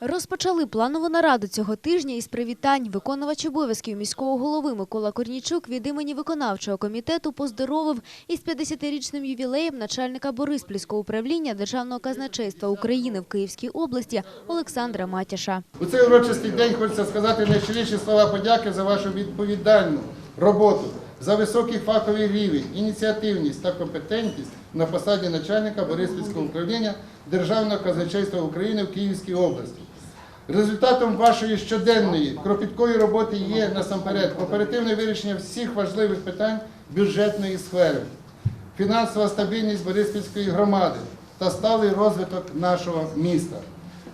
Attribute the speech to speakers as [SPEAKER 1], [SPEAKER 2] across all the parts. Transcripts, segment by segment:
[SPEAKER 1] Розпочали планову нараду цього тижня із привітань. Виконувач обов'язків міського голови Микола Корнічук від імені виконавчого комітету поздоровив із 50-річним ювілеєм начальника Бориспільського управління Державного казначейства України в Київській області Олександра Матяша.
[SPEAKER 2] У цей урочистий день хочеться сказати найщиріші слова подяки за вашу відповідальну роботу, за високий фаховий рівень, ініціативність та компетентність на посаді начальника Бориспільського управління Державного казначейства України в Київській області. Результатом вашої щоденної кропіткої роботи є насамперед оперативне вирішення всіх важливих питань бюджетної сфери, фінансова стабільність Бориспільської громади та сталий розвиток нашого міста.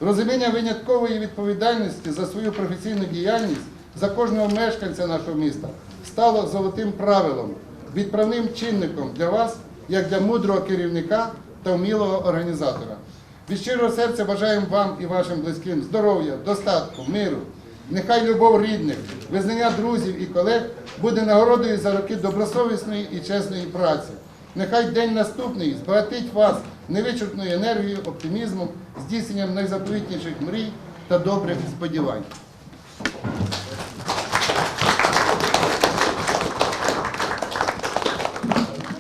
[SPEAKER 2] Розуміння виняткової відповідальності за свою професійну діяльність за кожного мешканця нашого міста стало золотим правилом, відправним чинником для вас, як для мудрого керівника та вмілого організатора. Від щирого серця бажаємо вам і вашим близьким здоров'я, достатку, миру. Нехай любов рідних, визнання друзів і колег буде нагородою за роки добросовісної і чесної праці. Нехай день наступний збагатить вас невичерпною енергією, оптимізмом, здійсненням найзаповітніших мрій та добрих сподівань.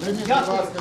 [SPEAKER 2] Прийміть, будь ласка,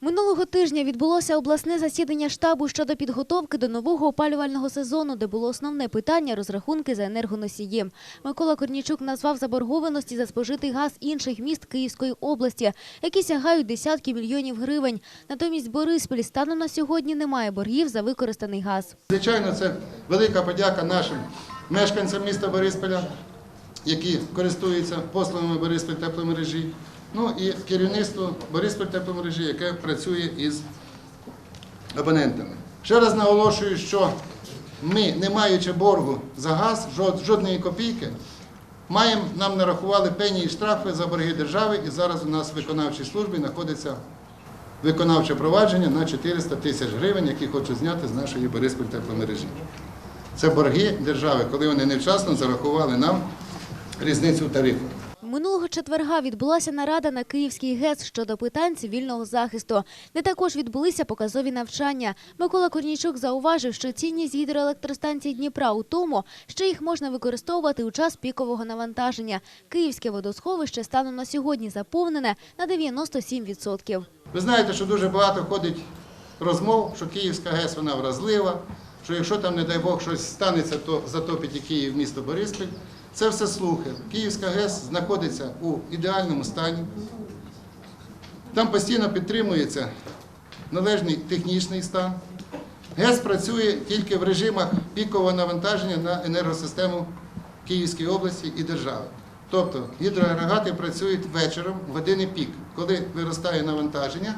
[SPEAKER 1] Минулого тижня відбулося обласне засідання штабу щодо підготовки до нового опалювального сезону, де було основне питання – розрахунки за енергоносії. Микола Корнічук назвав заборгованості за спожитий газ інших міст Київської області, які сягають десятки мільйонів гривень. Натомість Бориспіль станом на сьогодні немає боргів за використаний газ.
[SPEAKER 2] Звичайно, це велика подяка нашим мешканцям міста Борисполя, які користуються послугами Бориспіль тепломережі, ну і керівництву Бориспіль тепломережі, яке працює із абонентами. Ще раз наголошую, що ми, не маючи боргу за газ, жодної копійки, маємо, нам нарахували пені і штрафи за борги держави, і зараз у нас в виконавчій службі знаходиться виконавче провадження на 400 тисяч гривень, які хочуть зняти з нашої Бориспіль тепломережі. Це борги держави, коли вони невчасно зарахували нам різницю в тарифах.
[SPEAKER 1] Минулого четверга відбулася нарада на Київський ГЕС щодо питань цивільного захисту, де також відбулися показові навчання. Микола Корнійчук зауважив, що цінність гідроелектростанцій Дніпра у тому, що їх можна використовувати у час пікового навантаження. Київське водосховище станом на сьогодні заповнене на 97%.
[SPEAKER 2] Ви знаєте, що дуже багато ходить розмов, що Київська ГЕС вона вразлива, що якщо там, не дай Бог, щось станеться, то затопить і Київ місто Бориспіль. Це все слухи. Київська ГЕС знаходиться у ідеальному стані. Там постійно підтримується належний технічний стан. ГЕС працює тільки в режимах пікового навантаження на енергосистему Київської області і держави. Тобто гідроагрегати працюють вечором в години пік, коли виростає навантаження,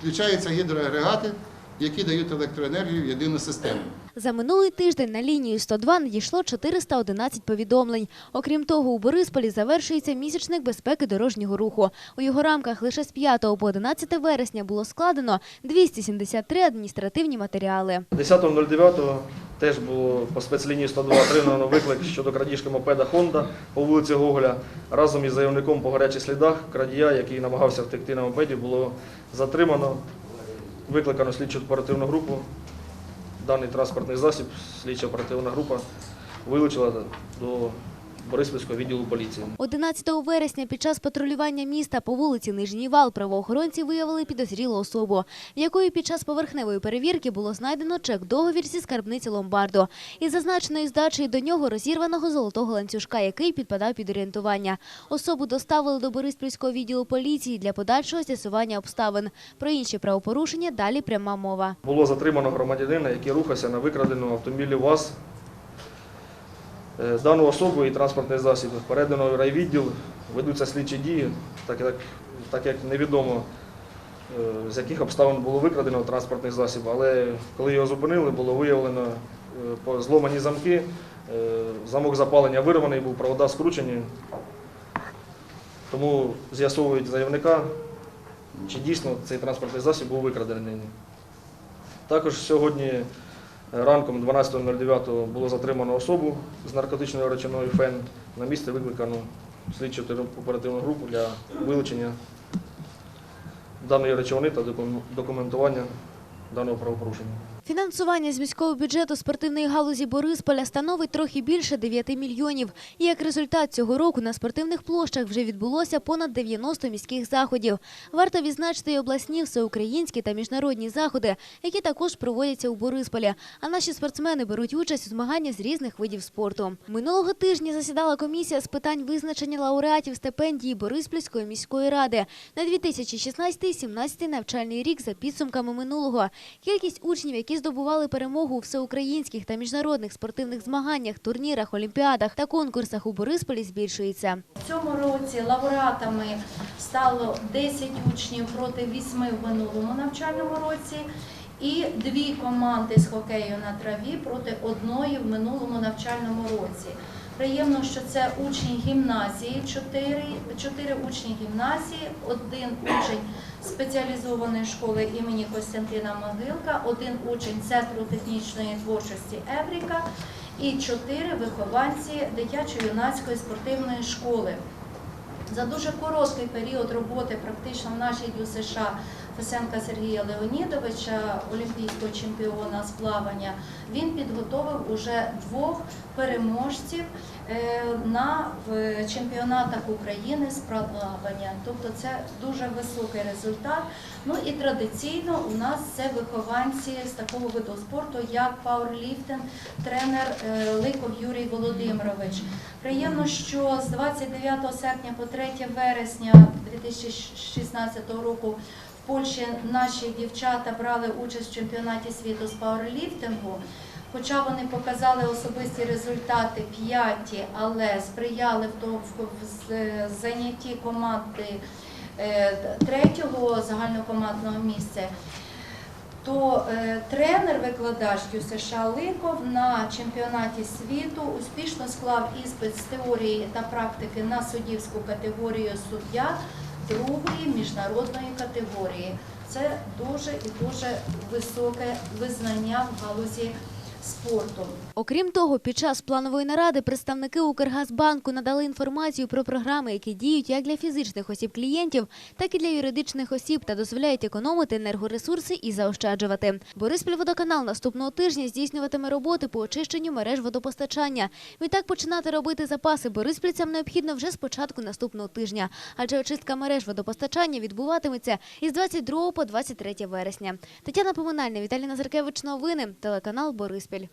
[SPEAKER 2] включаються гідроагрегати, які дають електроенергію в єдину систему.
[SPEAKER 1] За минулий тиждень на лінію 102 надійшло 411 повідомлень. Окрім того, у Борисполі завершується місячник безпеки дорожнього руху. У його рамках лише з 5 по 11 вересня було складено 273 адміністративні матеріали.
[SPEAKER 3] 10.09 теж було по спецлінії 102 отримано виклик щодо крадіжки мопеда Honda по вулиці Гоголя. Разом із заявником по гарячих слідах крадія, який намагався втекти на мопеді, було затримано, викликано слідчу оперативну групу. Даний транспортний засіб, слідча оперативна група вилучила до Бориспільського відділу поліції.
[SPEAKER 1] 11 вересня під час патрулювання міста по вулиці Нижній Вал правоохоронці виявили підозрілу особу, в якої під час поверхневої перевірки було знайдено чек-договір зі скарбниці ломбарду. Із зазначеною здачею до нього розірваного золотого ланцюжка, який підпадав під орієнтування. Особу доставили до Бориспільського відділу поліції для подальшого з'ясування обставин. Про інші правопорушення далі пряма мова.
[SPEAKER 3] Було затримано громадянина, який рухався на викраденому автомобілі ВАЗ. Е, Дану особу і транспортний засіб передано райвідділ, ведуться слідчі дії, так як, так як невідомо, е, з яких обставин було викрадено транспортний засіб, але коли його зупинили, було виявлено е, зломані замки, замок запалення вирваний, був провода скручені. Тому з'ясовують заявника, чи дійсно цей транспортний засіб був викрадений. Також сьогодні ранком 12.09 було затримано особу з наркотичною речиною ФЕН. На місце викликано слідчу оперативну групу для вилучення даної речовини та документування даного правопорушення.
[SPEAKER 1] Фінансування з міського бюджету спортивної галузі Борисполя становить трохи більше 9 мільйонів. І як результат цього року на спортивних площах вже відбулося понад 90 міських заходів. Варто відзначити й обласні, всеукраїнські та міжнародні заходи, які також проводяться у Борисполі. А наші спортсмени беруть участь у змаганнях з різних видів спорту. Минулого тижня засідала комісія з питань визначення лауреатів стипендії Бориспільської міської ради на 2016-17 навчальний рік за підсумками минулого. Кількість учнів, які здобували перемогу у всеукраїнських та міжнародних спортивних змаганнях, турнірах, олімпіадах та конкурсах у Борисполі збільшується.
[SPEAKER 4] В цьому році лауреатами стало 10 учнів проти 8 в минулому навчальному році. І дві команди з хокею на траві проти одної в минулому навчальному році. Приємно, що це учні гімназії, чотири, учні гімназії, один учень спеціалізованої школи імені Костянтина Могилка, один учень Центру технічної творчості Евріка і чотири вихованці дитячо-юнацької спортивної школи. За дуже короткий період роботи практично в нашій ДЮСШ Фесенка Сергія Леонідовича, олімпійського чемпіона з плавання, він підготовив уже двох переможців е, на чемпіонатах України з плавання. Тобто це дуже високий результат. Ну і традиційно у нас це вихованці з такого виду спорту, як пауерліфтинг, тренер е, Ликов Юрій Володимирович. Приємно, що з 29 серпня по 3 вересня 2016 року Польщі наші дівчата брали участь в чемпіонаті світу з пауерліфтингу. Хоча вони показали особисті результати п'яті, але сприяли в тому зайнятті команди е, третього загальнокомандного місця, то е, тренер-викладач США Ликов на чемпіонаті світу успішно склав іспит з теорії та практики на суддівську категорію суддя другої міжнародної категорії. Це дуже і дуже високе визнання в галузі спорту.
[SPEAKER 1] Окрім того, під час планової наради представники Укргазбанку надали інформацію про програми, які діють як для фізичних осіб клієнтів, так і для юридичних осіб та дозволяють економити енергоресурси і заощаджувати. Бориспільводоканал наступного тижня здійснюватиме роботи по очищенню мереж водопостачання. Відтак починати робити запаси бориспільцям необхідно вже з початку наступного тижня, адже очистка мереж водопостачання відбуватиметься із 22 по 23 вересня. Тетяна Поминальна, Віталій Назаркевич. Новини, телеканал Бориспіль.